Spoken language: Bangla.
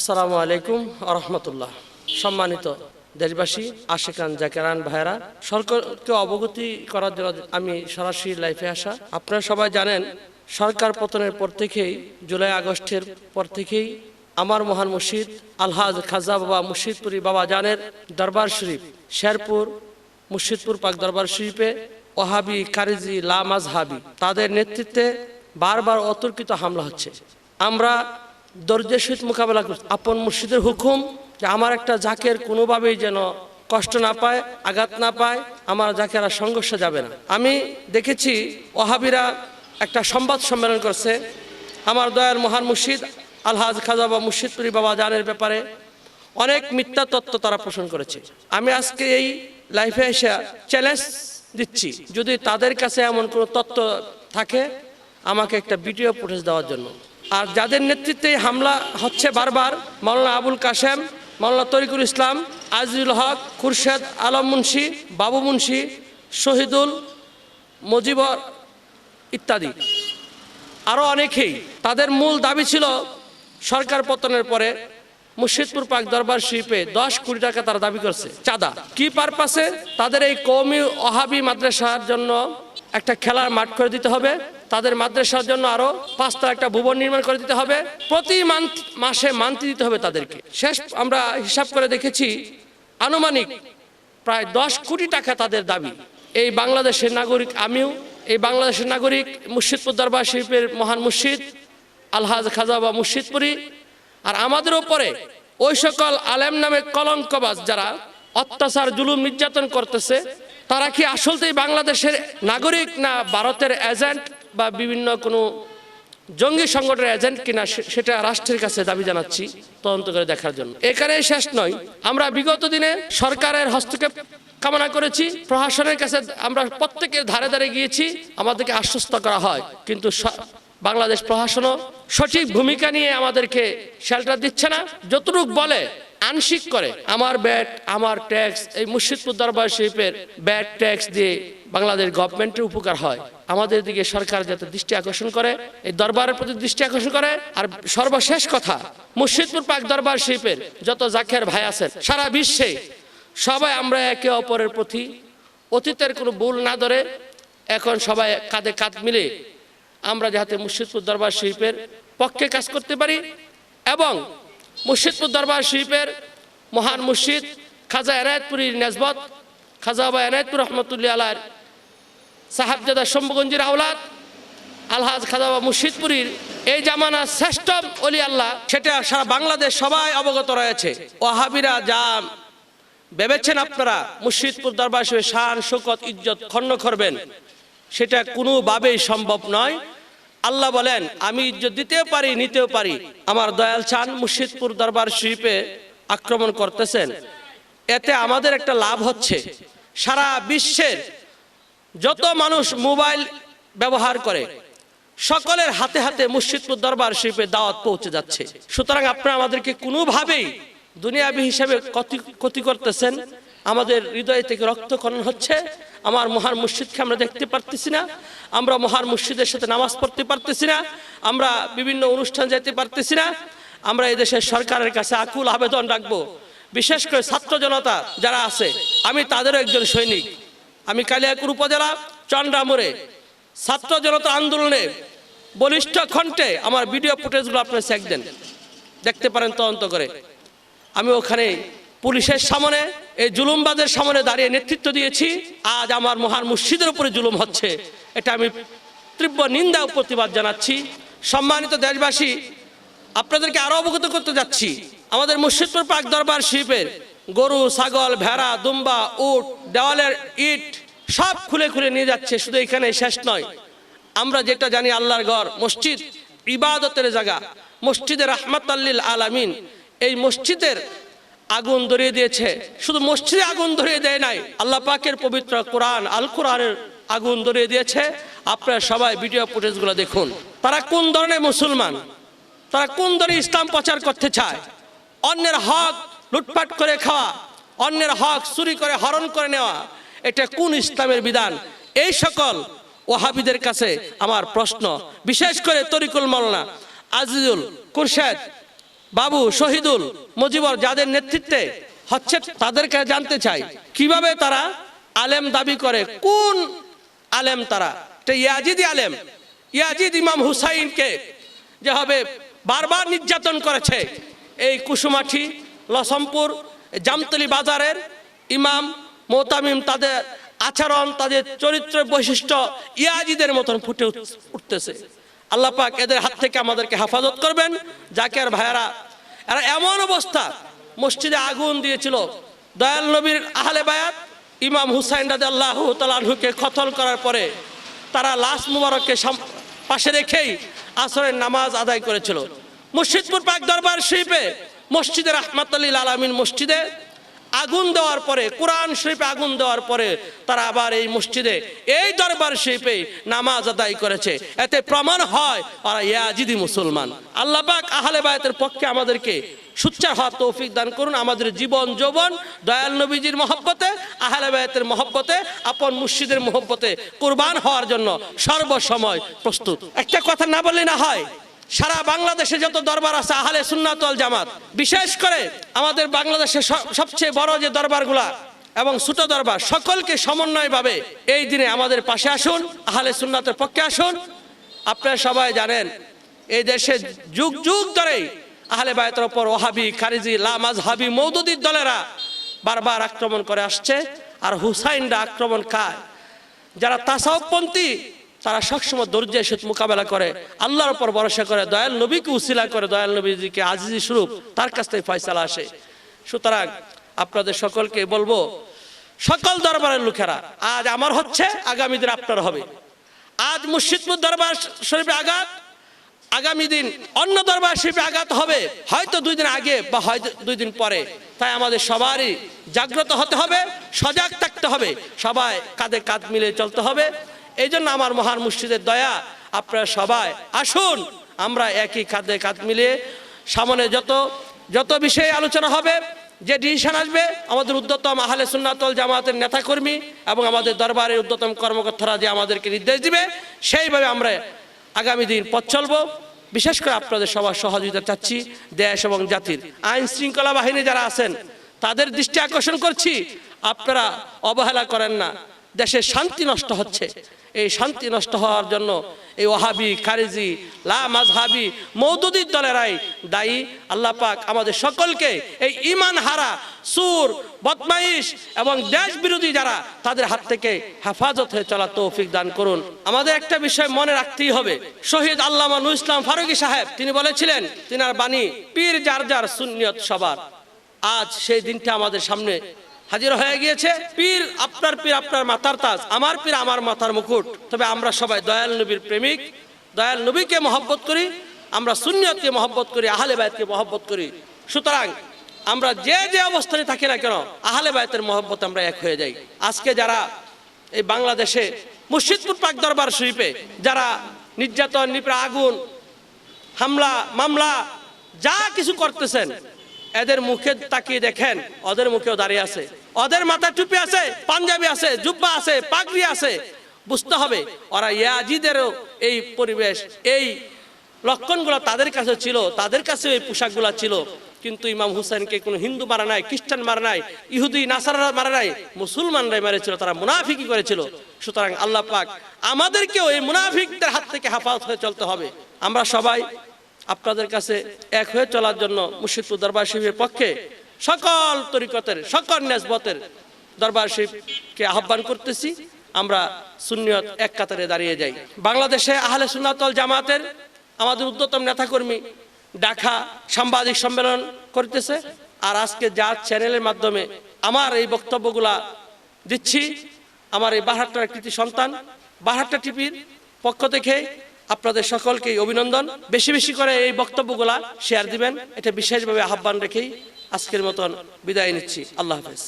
আসসালামু আলাইকুম আরহামতুল্লাহ। সম্মানিত দেশবাসী, আশিকান জাকেরান ভাইরা সরকারকে অবগতি করার জন্য আমি সরাসরি লাইফে আসা। আপনারা সবাই জানেন, সরকার পতনের পর থেকেই, জুলাই আগস্টের পর থেকেই আমার মহান মুর্শিদ আলহাজ খাজা বাবা মুর্শিদপুরি বাবা জানের দরবার শরীফ, শেরপুর, মুর্শিদপুর পাক দরবার শরীফে ওহাবি কারিজি লা মাজহাবি তাদের নেতৃত্বে বারবার অতর্কিত হামলা হচ্ছে। আমরা দর্জের সহিত মোকাবেলা করছে। আপন মুর্শিদের হুকুম যে আমার একটা জাকের কোনোভাবেই যেন কষ্ট না পায়, আঘাত না পায়, আমার জাকেরা সংঘর্ষে যাবে না। আমি দেখেছি ওহাবিরা একটা সংবাদ সম্মেলন করছে। আমার দয়ার মহান মুর্শিদ আলহাজ খাজা বা মুর্শিদপুরি বাবা জানের ব্যাপারে অনেক মিথ্যা তত্ত্ব তারা পোষণ করেছে। আমি আজকে এই লাইফে এসে চ্যালেঞ্জ দিচ্ছি। যদি তাদের কাছে এমন কোনো তত্ত্ব থাকে, আমাকে একটা ভিডিও ফুটেজ দেওয়ার জন্য। আর যাদের নেতৃত্বে হামলা হচ্ছে বারবার, মাওলানা আবুল কাশেম, মাওলানা তরিকুল ইসলাম, আজিজুল হক, খুরশেদ আলম মুন্সি, বাবু মুন্সি, শহীদুল মজিবর ইত্যাদি। আরও অনেকেই, তাদের মূল দাবি ছিল সরকার পতনের পরে মুর্শিদপুর পাক দরবার শরীফে দশ কোটি টাকা তারা দাবি করছে, চাঁদা। কি পারপাসে তাদের এই কৌমি অহাবি মাদ্রাসার জন্য একটা খেলার মাঠ করে দিতে হবে? তাদের মাদ্রাসার জন্য আরও পাঁচটা একটা ভুবন নির্মাণ করে দিতে হবে। প্রতি মান্থ, মাসে মান্থলি দিতে হবে তাদেরকে। শেষ আমরা হিসাব করে দেখেছি, আনুমানিক প্রায় দশ কোটি টাকা তাদের দাবি। এই বাংলাদেশের নাগরিক আমিও, এই বাংলাদেশের নাগরিক মুর্শিদপুর দরবার শরীফের মহান মুর্শিদ, আলহাজ খাজা বা মুর্শিদপুরি, আর আমাদের উপরে ওই সকল আলেম নামে কলঙ্কবাজ যারা অত্যাচার, জুলুম, নির্যাতন করতেছে, তারা কি আসলতেই বাংলাদেশের নাগরিক না ভারতের এজেন্ট? বা বিভিন্ন কোনো জঙ্গি সংগঠনের এজেন্ট কিনা সেটা রাষ্ট্রের কাছে দাবি জানাচ্ছি তদন্ত করে দেখার জন্য। এখানে শেষ নয়। আমরা বিগত দিনে সরকারের হস্তক্ষেপ কামনা করেছি। প্রশাসনের কাছে আমরা প্রত্যেকের ধারে ধারে গিয়েছি। আমাদেরকে আশ্বস্ত করা হয়। কিন্তু বাংলাদেশ প্রশাসনও সঠিক ভূমিকা নিয়ে আমাদেরকে শেল্টার দিচ্ছে না। যতটুক বলে আংশিক করে আমার ব্যাট, আমার ট্যাক্স এই মুর্শিদপুর দরবার শরীফের ব্যাট ট্যাক্স দিয়ে বাংলাদেশ গভর্নমেন্টের উপকার হয়। আমাদের দিকে সরকার যাতে দৃষ্টি আকর্ষণ করে, এই দরবারের প্রতি দৃষ্টি আকর্ষণ করে। আর সর্বশেষ কথা, মুর্শিদপুর পাক দরবার শিল্পের যত জাকের ভাই আছেন, সারা বিশ্বে সবাই আমরা একে অপরের প্রতি অতীতের কোনো ভুল না ধরে এখন সবাই কাঁধে কাঁধ মিলে আমরা যাতে মুর্শিদপুর দরবার শিল্পের পক্ষে কাজ করতে পারি এবং মুর্শিদপুর দরবার শিল্পের মহান মুর্শিদ খাজা এনায়তপুরীর নেজবত, খাজা বা এনায়তপুর রহমতুল্লাহ আলার সাহাবজাদা শম্ভুগঞ্জের আওলাদ, আলহাজ খাজা বা মুর্শিদপুরীর এই জামানার শ্রেষ্ঠ অলি আল্লাহ। সেটা সারা বাংলাদেশ সবাই অবগত রয়েছে। ওহাবিরা যা ভেবেছেন আপনারা, মুর্শিদপুর দরবার শরীফের শান, শোকত, ইজ্জত খণ্ড করবেন, সেটা কোনোভাবেই সম্ভব নয়। আল্লাহ বলেন, আমি ইজ্জত দিতেও পারি, নিতেও পারি। আমার দয়াল চান মুর্শিদপুর দরবার শরীফে আক্রমণ করতেছেন। এতে আমাদের একটা লাভ হচ্ছে। সারা বিশ্বের যত মানুষ মোবাইল ব্যবহার করে, সকলের হাতে হাতে মুর্শিদপুর দরবার শরীফে দাওয়াত পৌঁছে যাচ্ছে। সুতরাং আপনারা আমাদেরকে কোনোভাবেই দুনিয়াবি হিসাবে ক্ষতি ক্ষতি করতেছেন। আমাদের হৃদয় থেকে রক্তকরণ হচ্ছে। আমার মহান মুর্শিদকে আমরা দেখতে পারতেছি না। আমরা মহান মুর্শিদের সাথে নামাজ পড়তে পারতেছি না। আমরা বিভিন্ন অনুষ্ঠান যেতে পারতেছি না। আমরা এদেশের সরকারের কাছে আকুল আবেদন রাখব। বিশেষ করে ছাত্র জনতা যারা আছে, আমি তাদেরও একজন সৈনিক। আমি কালিয়াকুর উপজেলা চন্দ্রামুরে ছাত্র জনতা আন্দোলনে বলিষ্ঠ কণ্ঠে আমার ভিডিও ফুটেজগুলো আপনারা চেক দেন। দেখতে পারেন তদন্ত করে। আমি ওখানে পুলিশের সামনে, এই জুলুমবাদের সামনে দাঁড়িয়ে নেতৃত্ব দিয়েছি। আজ আমার মহান মুর্শিদের উপরে জুলুম হচ্ছে। এটা আমি তীব্র নিন্দা ও প্রতিবাদ জানাচ্ছি। সম্মানিত দেশবাসী, আপনাদেরকে আরও অবগত করতে যাচ্ছি। আমাদের মুর্শিদপুর পাক দরবার শিল্পের গরু, ছাগল, ভেড়া, দুম্বা, উট, দেওয়ালের ইট সব খুলে খুলে নিয়ে যাচ্ছে, শুধু এখানে শেষ নয়। আমরা যেটা জানি, আল্লাহর ঘর, মসজিদ ইবাদতের জায়গা, মসজিদের রহমত আল্লিল আলামিন। এই মসজিদের আগুন ধরিয়ে দিয়েছে। শুধু মসজিদে আগুন ধরিয়ে দেয় নাই, আল্লাহ পাকের পবিত্র কোরআন আল কোরআনের আগুন ধরিয়ে দিয়েছে। আপনারা সবাই ভিডিও ফুটেজগুলো দেখুন। তারা কোন ধরনের মুসলমান? তারা কোন ধরনের ইসলাম প্রচার করতে চায়? অন্যের হক লুটপাট করে খাওয়া, অন্যের হক চুরি করে হরণ করে নেওয়া এটা কোন ইসলামের বিধান? এই সকল ওহাবিদের কাছে আমার প্রশ্ন। বিশেষ করে তরিকুল মৌলানা আজিজুল কুরশেদ বাবু শহীদুল মুজিবর যাদের নেতৃত্বে হচ্ছে তাদেরকে জানতে চাই, কীভাবে তারা আলেম দাবি করে? কোন আলেম তারা? ইয়াজিদি আলেম। ইয়াজিদ ইমাম হুসাইনকে যে হবে বারবার নির্যাতন করেছে। এই কুসুমাঠি, লসমপুর, জামতলি বাজারের ইমাম মোতামিম তাদের আচরণ, তাদের চরিত্র বৈশিষ্ট্য ইয়াজিদের মতন ফুটে উঠতেছে। আল্লাহ পাক এদের হাত থেকে আমাদেরকে হেফাজত করবেন। জাকের ভাইয়ারা, এরা এমন অবস্থা, মসজিদে আগুন দিয়েছিল। দয়াল নবীর আহলে বায়াত, ইমাম হুসাইন রাজা আল্লাহ তালুকে খতল করার পরে তারা লাশ মুবারককে পাশে রেখেই আসরের নামাজ আদায় করেছিল। মুর্শিদপুর পাক দরবার শরীফে মসজিদে রহমাতুল্লিল আলমিন মসজিদে আগুন দেওয়ার পরে, কোরআন শরীফে আগুন দেওয়ার পরে তারা আবার এই মসজিদে, এই দরবার শরীফে নামাজ আদায় করেছে। এতে প্রমাণ হয়, ওরা ইয়াজিদি মুসলমান। আল্লাহ পাক আহলে বায়াতের পক্ষে আমাদেরকে সুচ্চার হওয়ার তৌফিক দান করুন। আমাদের জীবন যৌবন, দয়াল নবীজির মহব্বতে, আহলে বায়াতের মহব্বতে, আপন মুর্শিদের মহব্বতে কুরবান হওয়ার জন্য সর্বসময় প্রস্তুত। একটা কথা না বললে না হয় সারা বাংলাদেশে যত দরবার আছে, আহলে সুন্নাতল জামাত, বিশেষ করে আমাদের বাংলাদেশের সব- সবচেয়ে বড় যে দরবারগুলা এবং ছোট দরবার, সকলকে সমন্বয়ভাবে এই দিনে আমাদের পাশে আসুন, আহলে সুন্নাতের পক্ষে আসুন। আপনারা সবাই জানেন, এই দেশে যুগ যুগ ধরেই আহলে বায়তের ওপর ওহাবি খারিজি লামাজ হাবি মৌদুদির দলেরা বারবার আক্রমণ করে আসছে। আর হুসাইনরা আক্রমণ খায়। যারা তাসাউপপন্থী তারা সবসময় ধৈর্যের সাথে মোকাবেলা করে, আল্লাহর উপর ভরসা করে, দয়াল নবীকে উসিলা করে, দয়াল নবীজিকে আজিজি স্বরূপ তার কাছ থেকে ফয়সালা আসে। সুতরাং আপনাদের সকলকে বলব, সকল দরবারের লোকেরা, আজ আমার হচ্ছে, আগামী দিন আপনার হবে। আজ মুর্শিদপুর দরবার শরীফে আঘাত, আগামী দিন অন্য দরবার শরীফে আঘাত হবে, হয়তো দুই দিন আগে বা হয়তো দুই দিন পরে। তাই আমাদের সবারই জাগ্রত হতে হবে, সজাগ থাকতে হবে, সবাই কাঁধে কাঁধ মিলে চলতে হবে। এই জন্য আমার মহান মুর্শিদের দয়া, আপনারা সবাই আসুন, আমরা একই কাঁধে কাঁধ মিলিয়ে সামনে যত যত বিষয়ে আলোচনা হবে, যে ডিসিশন আসবে, আমাদের উদ্যতম আহলে সুন্নাতল জামাতের নেতাকর্মী এবং আমাদের দরবারের উদ্যতম কর্মকর্তারা যে আমাদেরকে নির্দেশ দিবে, সেইভাবে আমরা আগামী দিন পথ চলবো। বিশেষ করে আপনাদের সবার সহযোগিতা চাচ্ছি দেশ এবং জাতির। আইন শৃঙ্খলা বাহিনী যারা আছেন, তাদের দৃষ্টি আকর্ষণ করছি। আপনারা অবহেলা করেন না। দেশের শান্তি নষ্ট হচ্ছে। এই শান্তি নষ্ট হওয়ার জন্য এই ওহাবি খারিজি, লা মৌদুদির দলেরাই দায়ী। আল্লাহ পাক আমাদের সকলকে এই ইমান হারা, সুর, বদমাইশ এবং দেশ বিরোধী যারা, তাদের হাত থেকে হেফাজত হয়ে চলা তৌফিক দান করুন। আমাদের একটা বিষয় মনে রাখতেই হবে। শহীদ আল্লামা ইসলাম ফারুকি সাহেব, তিনি বলেছিলেন, তিনার বাণী পীর যার যার সুন্নিয়ত সবার। আজ সেই দিনটা আমাদের সামনে হাজির হয়ে গিয়েছে। পীর আপনার পীর, আপনার মাথার তাজ, আমার পীর, আমার মাথার মুকুট। তবে আমরা সবাই দয়াল নবীর প্রেমিক, দয়াল নবীকে মহব্বত করি, আমরা সুন্নিয়তকে মহব্বত করি, আহলে বায়তকে মহব্বত করি। সুতরাং আমরা যে যে অবস্থানে থাকি না কেন, আহলে বায়তের মহব্বত আমরা এক হয়ে যাই। আজকে যারা এই বাংলাদেশে মুর্শিদপুর পাক দরবার শরীফে, যারা নির্যাতন, নিপড়া, আগুন, হামলা, মামলা, যা কিছু করতেছেন এদের মুখে তাকিয়ে দেখেন, ওদের মুখেও দাঁড়িয়ে আছে। ওদের মাথায় টুপি আছে, পাঞ্জাবি আছে, জুব্বা আছে, পাগড়ি আছে। বুঝতে হবে, ওরা ইয়াজিদেরও এই পরিবেশ, এই লক্ষণগুলো তাদের কাছে ছিল, তাদের কাছে এই পোশাকগুলো ছিল। কিন্তু ইমাম হুসেনকে কোনো হিন্দু মারা নাই, খ্রিস্টান মারা নাই, ইহুদি নাসারা মারা নাই, মুসলমানরাই মেরেছিল, তারা মুনাফিকি করেছিল। সুতরাং আল্লাহ পাক আমাদেরকেও এই মুনাফিকদের হাত থেকে হেফাজত হয়ে চলতে হবে। আমরা সবাই আপনাদের কাছে এক হয়ে চলার জন্য মুর্শিদপুর দরবার শরীফের পক্ষে সকল তরিকতের, সকল নেসবতের দরবার শরীফকে আহ্বান করতেছি। আমরা সুন্নিয়ত এক কাতারে দাঁড়িয়ে যাই। বাংলাদেশে আহলে সুনাতল জামাতের আমাদের উদ্যতম নেতাকর্মী ডাকা সাংবাদিক সম্মেলন করতেছে। আর আজকে যার চ্যানেলের মাধ্যমে আমার এই বক্তব্যগুলা দিচ্ছি, আমার এই বাহারটার কৃতি সন্তান বাহারটা টিভির পক্ষ থেকে আপনাদের সকলকে অভিনন্দন। বেশি বেশি করে এই বক্তব্যগুলা শেয়ার দিবেন। এটা বিশেষভাবে আহ্বান রেখেই আজকের মতন বিদায় নিচ্ছি। আল্লাহ হাফেজ।